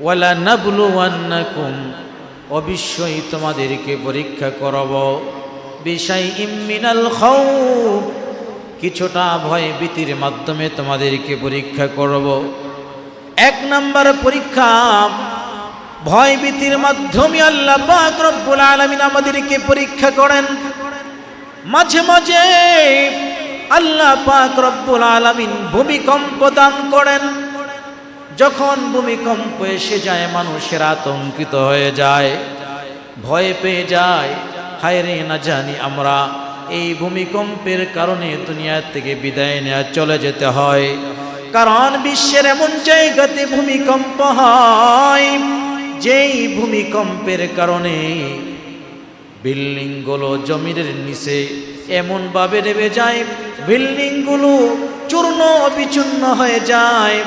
ওয়ালা নাবলুয়ান্নাকুম অবশ্যই তোমাদেরকে পরীক্ষা করব। বিষয় ইমিনাল খাউফ কিছুটা ভয় ভীতির মাধ্যমে তোমাদেরকে পরীক্ষা করব। এক নম্বর পরীক্ষা, ভয় ভীতির মাধ্যমে আল্লাহ পাক রব্বুল আলামিন আমাদেরকে পরীক্ষা করেন। মাঝে মাঝে আল্লাহ পাক রব্বুল আলামিন ভূমিকম্প দান করেন। যখন ভূমিকম্প এসে যায়, মানুষের আতঙ্কিত হয়ে যায়, ভয় পেয়ে যায়। হায় রে, না জানি আমরা এই ভূমিকম্পের কারণে দুনিয়ার থেকে বিদায় নেওয়া চলে যেতে হয়। কারণ বিশ্বের এমন জায়গাতে ভূমিকম্প হয়, যেই ভূমিকম্পের কারণে বিল্ডিংগুলো জমিনের নিচে এমনভাবে নেমে যায়, বিল্ডিংগুলো চূর্ণ বিচূর্ণ হয়ে যায়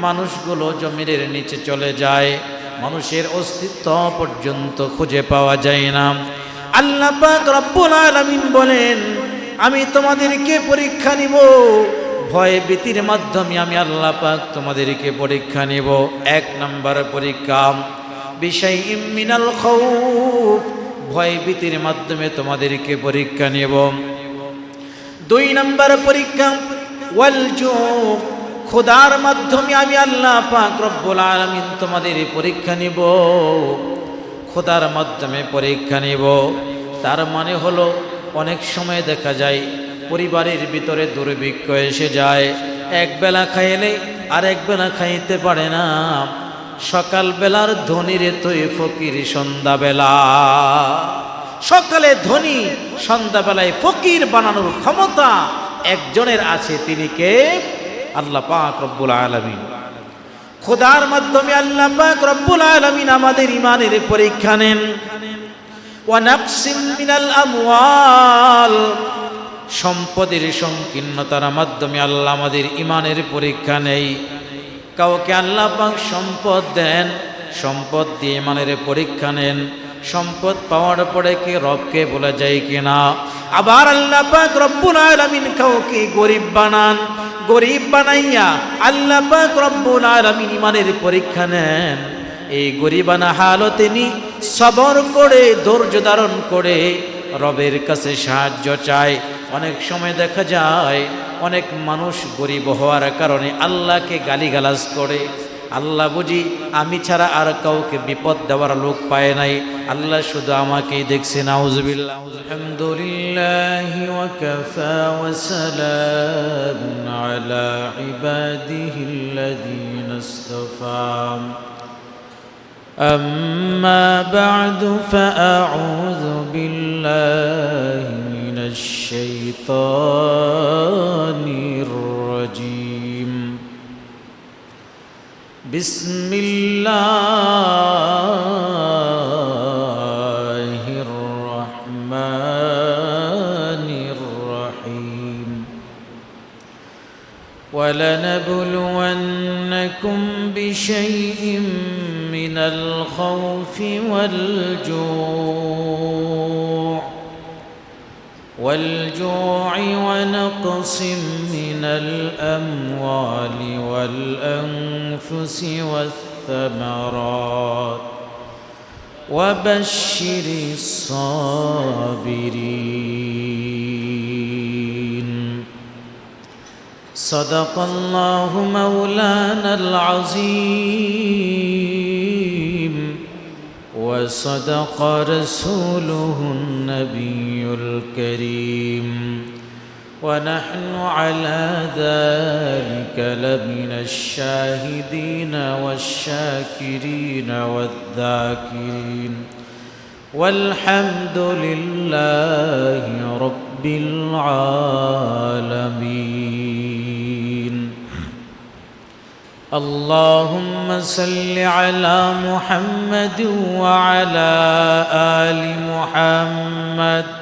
মানুষগুলো জমিনের নিচে চলে যায়। মানুষের অস্তিত্ব পর্যন্ত খুঁজে পাওয়া যায় না। আল্লাহ পাক রব্বুল বলেন, আমি তোমাদেরকে পরীক্ষা নিব। ভয় ভীতির মাধ্যমে আমি আল্লাহ পাক তোমাদেরকে পরীক্ষা নিব। এক নম্বর পরীক্ষা বিষয় ইমিনাল খৌফ। ভয় ভীতির মাধ্যমে তোমাদেরকে পরীক্ষা নেব। দুই নম্বর পরীক্ষা, ওয়াল জুম খোদার মাধ্যমে আমি আল্লাহ পাক রব্বুল আলামিন তোমাদের পরীক্ষা নিব। খোদার মাধ্যমে পরীক্ষা নিব। তার মানে হলো, অনেক সময় দেখা যায়, পরিবারের ভিতরে দুর্ভিক্ষ এসে যায়। এক বেলা খাইলে আর এক বেলা খাইতে পারে না। সকালবেলার ধনিরে তুই ফকির সন্ধ্যাবেলা। সকালে ধনী সন্ধ্যাবেলায় ফকির বানানোর ক্ষমতা একজনের আছে, তিনি কে? আল্লাহ পাক রব্বুল আলমিন। খোদার মাধ্যমে আল্লাহ পাক রব্বুল আলমিন আমাদের ইমানের পরীক্ষা নেন। সম্পদের সংকীর্ণতার মাধ্যমে আল্লাহ আমাদের ইমানের পরীক্ষা নেই। কাউকে আল্লাহ পাক সম্পদ দেন, সম্পদ দিয়ে ইমানের পরীক্ষা নেন। সম্পদ পাওয়ার পরে কি রবকে বলে যায় কিনা? আবার আল্লাহ পাক রব্বুল আলামিন কাউকে গরিব বানান গরিব বানাইয়া আল্লাহ পাক রব্বুল আলামিন ইমানের পরীক্ষা নেন। এই গরিবানা হালতে তিনি সবর করে, ধৈর্য ধারণ করে রবের কাছে সাহায্য চায়। অনেক সময় দেখা যায়, অনেক মানুষ গরিব হওয়ার কারণে আল্লাহকে গালিগালাজ করে। আল্লাহ বুঝি আমি ছাড়া আর কাউকে বিপদ দেওয়ার লোক পায় নাই আল্লাহ শুধু আমাকেই দেখছে নাউজুবিল্লাহ আলহামদুলিল্লাহ ওয়াকাফা ওয়াসালাম আলা ইবাদিহিল্লাযীনা ইসতাফা أما بعد فأعوذ بالله من الشيطان بسم الله الرحمن الرحيم. ولنبلونكم بشيء من الخوف والجوع. والجوع ونقص من الأموال والأنفس. والثمرات. وبشر الصابرين. صدق الله مولانا العظيم. وصدق رسوله النبي الكريم. ونحن على ذلك لمن الشاهدين والشاكرين والذاكرين. والحمد لله رب العالمين. اللهم صل على محمد وعلى آل محمد.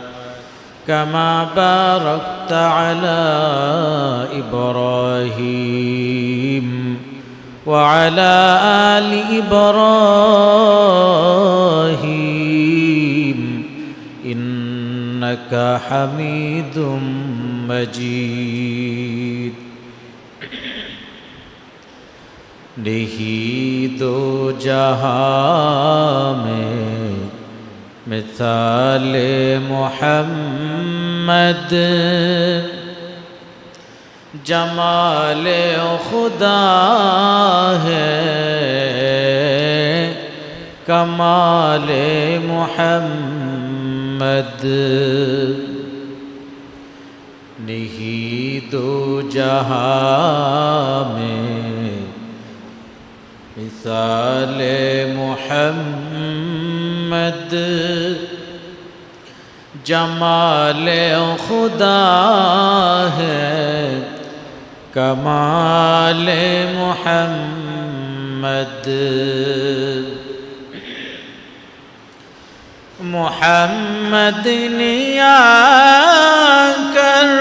كما باركت على إبراهيم وعلى آل إبراهيم إنك حميد مجيد नहीं दो जहाँ में مثال محمد. جمال خدا ہے کمال محمد. نہیں دو جہاں میں مثال محمد. محمد جمال خدا ہے کمال محمد۔ محمد نیا کر۔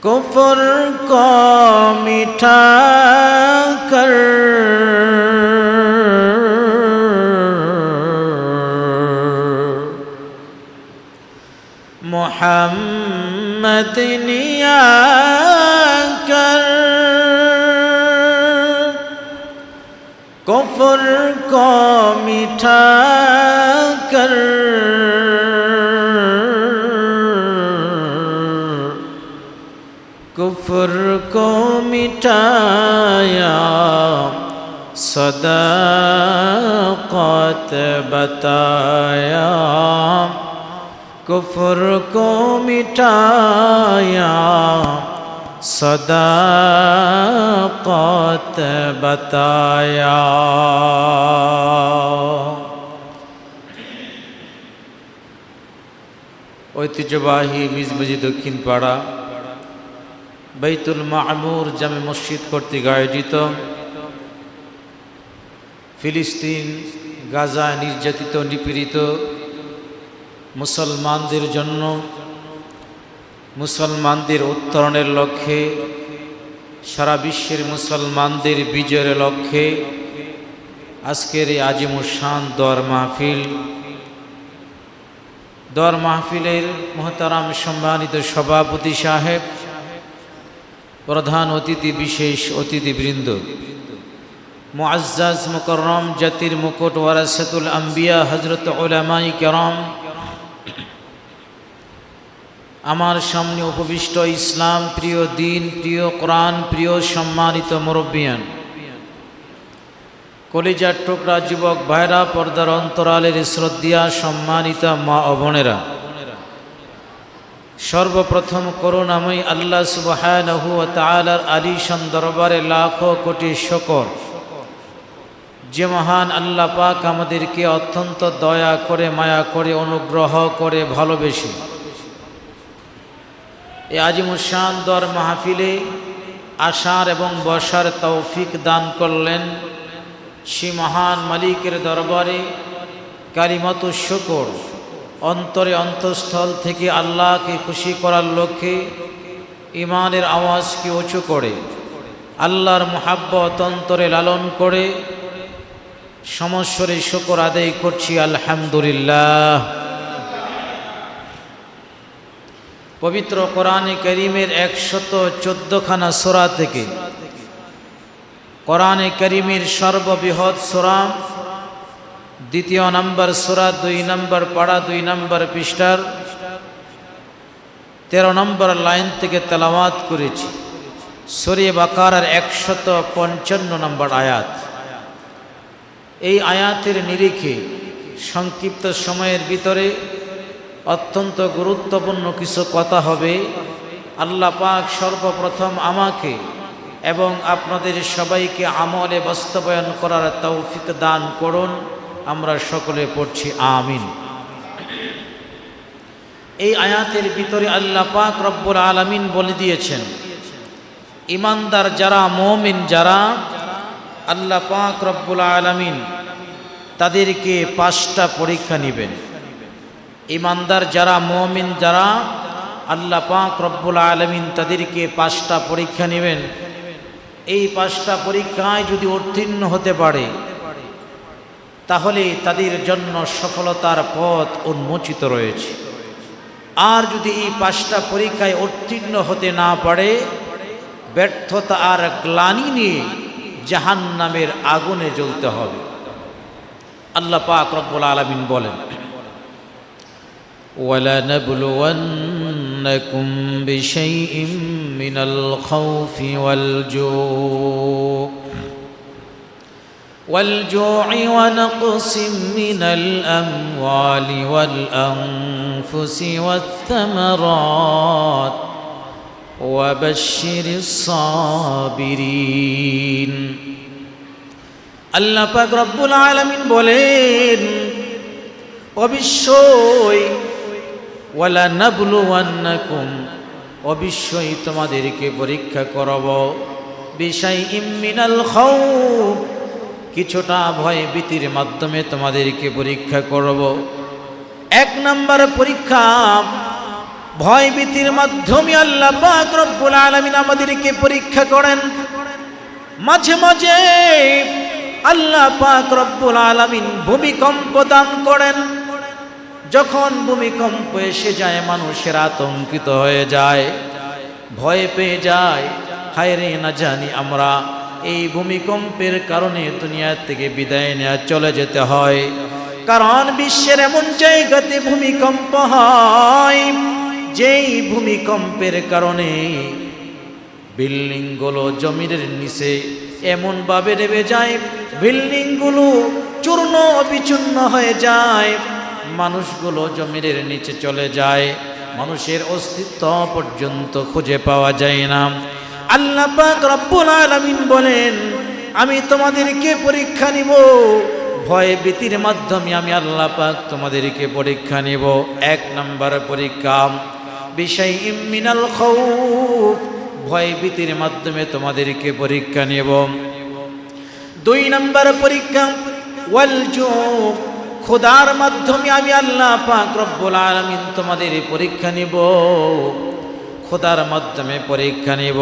کفر کو مٹھا محمد نیا کر کفر کو میٹھا کر کفر کو মিটায়া صداقت بتایا کفر کو مٹایا صداقت بتایا ঐতিহ্যবাহী মিজমজি দক্ষিণ পাড়া বাইতুল মামুর জামে মসজিদ কর্তৃক আয়োজিত। ফিলিস্তিন, গাজা নির্যাতিত, নিপীড়িত মুসলমানদের জন্য মুসলমানদের উত্তরণের লক্ষ্যে, সারা বিশ্বের মুসলমানদের বিজয়ের লক্ষ্যে আজকের এই আজিমুসান দর মাহফিল। দর মাহফিলের মহতারাম সম্মানিত সভাপতি সাহেব প্রধান অতিথি, বিশেষ অতিথিবৃন্দ। মুআজ্জাজ মুকররম, জাতির মুকুট, ওয়ারাসাতুল আম্বিয়া হজরত ওলামাই কেরম। আমার সামনে উপবিষ্ট ইসলাম, প্রিয় দিন, প্রিয় কোরআন, প্রিয় সম্মানিত মুরব্বিয়ান। কলিজার টুকরা যুবক ভাইরা, পর্দার অন্তরালের শ্রদ্ধিয়া সম্মানিত মা ও বোনেরা। সর্বপ্রথম করুণাময়ী আল্লাহ সুবহানাহু ওয়া তাআলার আলিশান দরবারে লাখো কোটি শকর। যে মহান আল্লাহ পাক আমাদেরকে অত্যন্ত দয়া করে, মায়া করে, অনুগ্রহ করে ভালোবেসে। এই আজিমুসান দর মাহফিলে আসার এবং বসার তৌফিক দান করলেন সে মহান মালিকের দরবারে কারিমত শকর। অন্তরে অন্তঃস্থল থেকে আল্লাহকে খুশি করার লক্ষ্যে ইমানের আওয়াজকে উঁচু করে, আল্লাহর মোহাব্বত অন্তরে লালন করে, সমস্বরে শকর আদায় করছি, আলহামদুলিল্লাহ। পবিত্র কোরআনে করিমের একশত চোদ্দখানা সোরা থেকে, কোরআনে করিমের সর্ববৃহৎ সোরাম দ্বিতীয় নম্বর সোরা, দুই নম্বর পাড়া, দুই নম্বর পৃষ্ঠার তেরো নম্বর লাইন থেকে তেলাওয়াত করেছি। সরিয়ে বাকারার একশত পঞ্চান্ন নম্বর আয়াত। এই আয়াতের নিরিখে সংক্ষিপ্ত সময়ের ভিতরে অত্যন্ত গুরুত্বপূর্ণ কিছু কথা হবে। আল্লাহ পাক সর্বপ্রথম আমাকে এবং আপনাদের সবাইকে আমলে বাস্তবায়ন করার তৌফিক দান করুন। আমরা সকলে পড়ছি আমিন। এই আয়াতের ভিতরে আল্লাহ পাক রব্বুল আলামিন বলে দিয়েছেন, ইমানদার যারা, মমিন যারা, আল্লাহ পাক রব্বুল আলামিন তাদেরকে পাঁচটা পরীক্ষা নেবেন। ইমানদার যারা, মমিন যারা, আল্লাহ পাক রব্বুল আলমিন তাদেরকে পাঁচটা পরীক্ষা নেবেন। এই পাঁচটা পরীক্ষায় যদি উত্তীর্ণ হতে পারে তাহলে তাদের জন্য সফলতার পথ উন্মোচিত রয়েছে আর যদি এই পাঁচটা পরীক্ষায় উত্তীর্ণ হতে না পারে ব্যর্থতা আর গ্লানি নিয়ে জাহান নামের আগুনে জ্বলতে হবে আল্লাহ পাক রব্বুল আলমিন বলেন ولنبلونكم بشيء من الخوف والجوع والجوع ونقص من الأموال والأنفس والثمرات وبشر الصابرين আল্লাহ পাক রব্বুল আলামিন বলেন অবশ্যই ওয়ালা নাবলুওয়ান্নাকুম অবশ্যই তোমাদেরকে পরীক্ষা করব বিষয় ইমিনাল খাউফ কিছুটা ভয় ভীতির মাধ্যমে তোমাদেরকে পরীক্ষা করব। এক নম্বর পরীক্ষা, ভয় ভীতির মাধ্যমে আল্লাহ রব্বুল আলামিন আমাদেরকে পরীক্ষা করেন। মাঝে মাঝে আল্লাহ পাক রব্বুল আলামিন ভূমিকম্প দান করেন। যখন ভূমিকম্প এসে যায়, মানুষের আতঙ্কিত হয়ে যায়, ভয় পেয়ে যায়। হায় রে না জানি আমরা এই ভূমিকম্পের কারণে দুনিয়া থেকে বিদায় নেওয়া চলে যেতে হয়। কারণ বিশ্বের এমন জায়গাতে ভূমিকম্প হয়, যেই ভূমিকম্পের কারণে বিল্ডিংগুলো জমিনের নিচে এমনভাবে নেমে যায়, বিল্ডিংগুলো চূর্ণ বিচূর্ণ হয়ে যায়, মানুষগুলো জমিনের নিচে চলে যায়, মানুষের অস্তিত্ব পর্যন্ত খুঁজে পাওয়া যায় না। আল্লাহ পাক রব্বুল আলামিন বলেন, আমি তোমাদেরকে পরীক্ষা নিব। ভয় ভীতির মাধ্যমে আমি আল্লাহ পাক তোমাদেরকে পরীক্ষা নিব। এক নম্বর পরীক্ষা বিষয় ইমিনাল খৌফ। ভয় ভীতির মাধ্যমে তোমাদেরকে পরীক্ষা নেব। দুই নম্বর পরীক্ষা, ওয়াল খোদার মাধ্যমে আমি আল্লাহ পাক রব্বুল আলামিন তোমাদের পরীক্ষা নিব। খোদার মাধ্যমে পরীক্ষা নিব।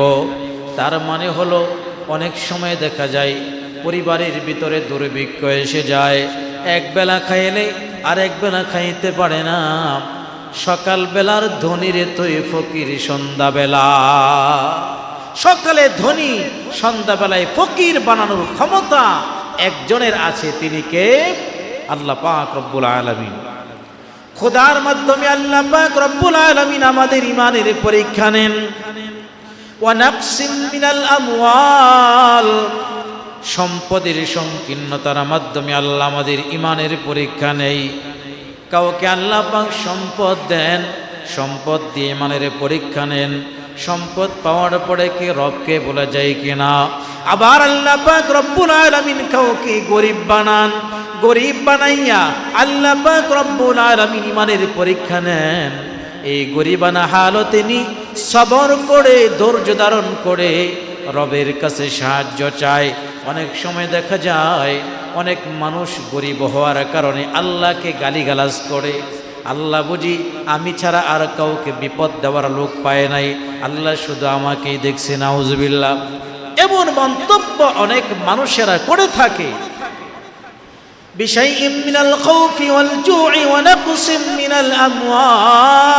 তার মানে হলো, অনেক সময় দেখা যায়, পরিবারের ভিতরে দুর্ভিক্ষ এসে যায়। এক বেলা খাইলে আর এক বেলা খাইতে পারে না। সকাল বেলার ধনিরে তৈ ফকির সন্ধ্যাবেলা। সকালে ধনী সন্ধ্যাবেলায় ফকির বানানোর ক্ষমতা একজনের আছে, তিনি কে? আল্লাহ পাক রব্বুল আলমিন। খোদার মাধ্যমে আল্লাহ পাক রব্বুল আলমিন আমাদের ইমানের পরীক্ষা নেন। মিনাল আমওয়াল। সম্পদের সংকীর্ণতার মাধ্যমে আল্লাহ আমাদের ইমানের পরীক্ষা নেই। কাউকে আল্লাহ পাক সম্পদ দেন, সম্পদ দিয়ে ইমানের পরীক্ষা নেন। সম্পদ পাওয়ার পরে কি রবকে বলা যায় কিনা? আবার আল্লাহ পাক রব্বুল আলামিন কাউকে গরিব বানান। গরিব বানাইয়া আল্লাহ পাক রব্বুল আলামিন ইমানের পরীক্ষা নেন। এই গরিবানা হালতে নি সবর করে, ধৈর্য ধারণ করে রবের কাছে সাহায্য চায়। অনেক সময় দেখা যায়, অনেক মানুষ গরিব হওয়ার কারণে আল্লাহকে গালিগালাজ করে। আল্লাহ বুঝি, আমি ছাড়া আর কাউকে বিপদ দেওয়ার লোক পায় নাই। আল্লাহ শুধু আমাকেই দেখছে নাউজবিল্লা এমন মন্তব্য অনেক মানুষেরা করে থাকে بشيء من الخوف والجوع ونقص من الأموال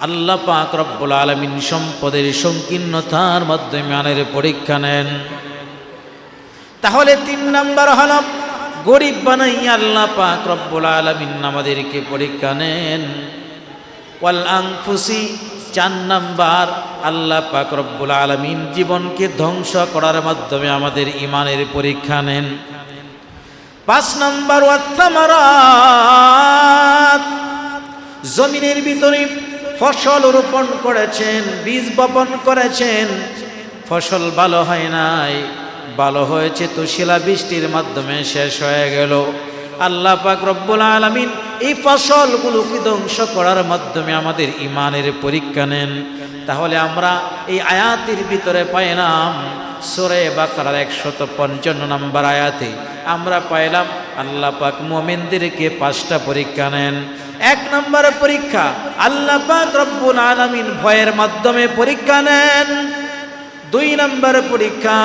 আল্লাহ পাক রব্বুল আলমিন সম্পদের সংকীর্ণতার মাধ্যমে আনের পরীক্ষা নেন তাহলে তিন নাম্বার হল গরিব বানাই আল্লাহ পাক রব্বুল আলমিন আমাদেরকে পরীক্ষা নেন ওয়াল আংফুসি চার নাম্বার, আল্লাহ পাক রব্বুল আলমিন জীবনকে ধ্বংস করার মাধ্যমে আমাদের ইমানের পরীক্ষা নেন। পাঁচ নাম্বার জমিনের ভিতরে ফসল রোপণ করেছেন, বীজ বপন করেছেন। ফসল ভালো হয় নাই, ভালো হয়েছে তো শিলা বৃষ্টির মাধ্যমে শেষ হয়ে গেল। আল্লাহ পাক রব্বুল আলামিন এই ফসলগুলোকে ধ্বংস করার মাধ্যমে আমাদের ইমানের পরীক্ষা নেন। তাহলে আমরা এই আয়াতের ভিতরে পাইলাম সোরে বাকার একশত পঞ্চান্ন নম্বর আয়াতে আমরা পাইলাম আল্লাহ পাক মোমেনদেরকে পাঁচটা পরীক্ষা নেন। এক নম্বর পরীক্ষা, আল্লাহ পাক রব্বুল আলামিন ভয়ের মাধ্যমে পরীক্ষা নেন। দুই নম্বর পরীক্ষা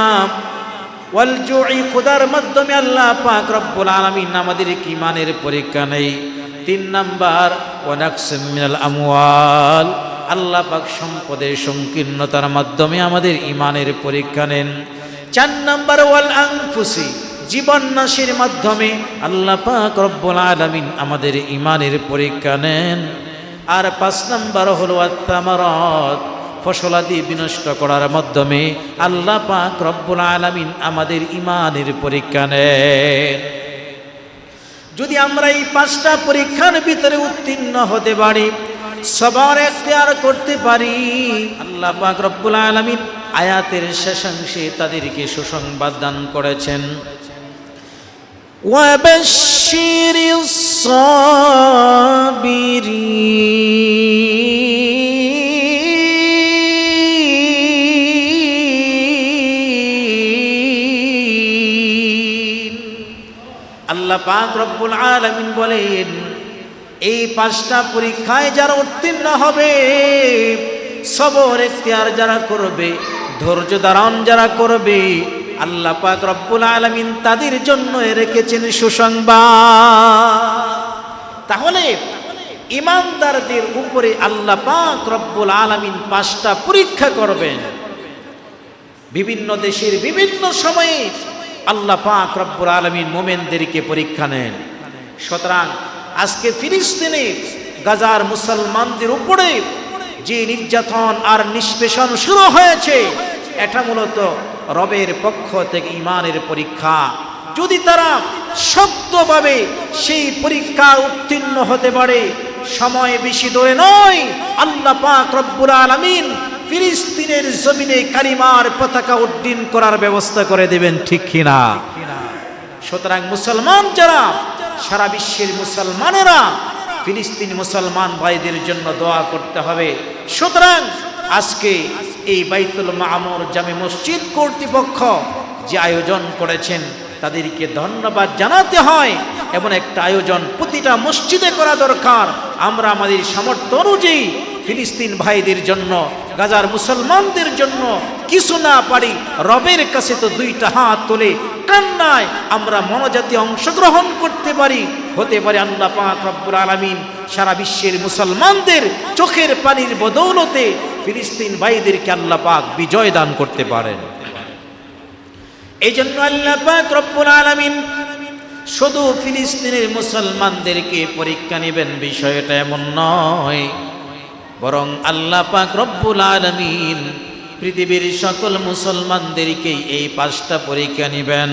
ওয়াল জুই খুদার মাধ্যমে আল্লাহ পাক রব্বুল আলামিন আমাদের ইমানের পরীক্ষা নেই। তিন নাম্বার মিনাল আমওয়াল। আল্লাহ পাক সম্পদের সংকীর্ণতার মাধ্যমে আমাদের ইমানের পরীক্ষা নেন। চার নাম্বার, ওয়াল আনফুসি, জীবন নাশের মাধ্যমে আল্লাহ পাক রব্বুল আলামিন আমাদের ইমানের পরীক্ষা নেন। আর পাঁচ নাম্বার হলো আত্মামারত। ফসলাদি বিনষ্ট করার মাধ্যমে আল্লাহ পাক রব্বুল আলামিন আমাদের ইমানের পরীক্ষা নেন যদি আমরা এই পাঁচটা পরীক্ষার ভিতরে উত্তীর্ণ হতে পারি সবার এখতিয়ার করতে পারি আল্লাহ পাক রব্বুল আলামিন আয়াতের শেষাংশে তাদেরকে সুসংবাদ দান করেছেন وبشر الصابرين আল্লাহ পাক রব্বুল আলামিন বলেন, এই পাঁচটা পরীক্ষায় যারা উত্তীর্ণ হবে, সবর এখতিয়ার যারা করবে, ধৈর্য ধারণ যারা করবে, আল্লাহ পাক রব্বুল আলামিন তাদের জন্য রেখেছেন সুসংবাদ। তাহলে ইমানদারদের উপরে আল্লাহ পাক রব্বুল আলামিন পাঁচটা পরীক্ষা করবেন। বিভিন্ন দেশের বিভিন্ন সময়ে আল্লাহ পাক রব্বুল আলমিন মোমেনদেরকে পরীক্ষা নেন। সুতরাং আজকে ফিলিস্তিনে, গাজার মুসলমানদের উপরে যে নির্যাতন আর নিষ্পেষণ শুরু হয়েছে, এটা মূলত রবের পক্ষ থেকে ইমানের পরীক্ষা। যদি তারা শক্তভাবে সেই পরীক্ষা উত্তীর্ণ হতে পারে, সময় বেশি দূরে নয়, আল্লাহ পাক রব্বুল আলামিন ফিলিস্তিনের জমিনে কালিমার পতাকা উড্ডীন করার ব্যবস্থা করে দেবেন, ঠিক কিনা? সুতরাং মুসলমান যারা, সারা বিশ্বের মুসলমানেরা ফিলিস্তিন মুসলমান ভাইদের জন্য দোয়া করতে হবে। সুতরাং আজকে এই বাইতুল মামুর জামে মসজিদ কর্তৃপক্ষ যে আয়োজন করেছেন, তাদেরকে ধন্যবাদ জানাতে হয়। এমন একটা আয়োজন প্রতিটা মসজিদে করা দরকার। আমরা আমাদের সামর্থ্য অনুযায়ী ফিলিস্তিন ভাইদের জন্য, গাজার মুসলমানদের জন্য কিছু না পারি, রবের কাছে তো দুইটা হাত তোলে, কান্নায় আমরা মনোজাতি অংশগ্রহণ করতে পারি। হতে পারে আল্লাহ পাক রব্বুল আলামিন সারা বিশ্বের মুসলমানদের চোখের পানির বদৌলতে ফিলিস্তিন ভাইদেরকে আল্লাহ পাক বিজয় দান করতে পারেন। এই জন্য আল্লাহ পাক রব্বুল আলামিন শুধু ফিলিস্তিনের মুসলমানদেরকে পরীক্ষা নেবেন, বিষয়টা এমন নয়। বরং আল্লাহ পাক রব্বুল আলমিন পৃথিবীর সকল মুসলমানদেরকেই এই পাঁচটা পরীক্ষা নেবেন।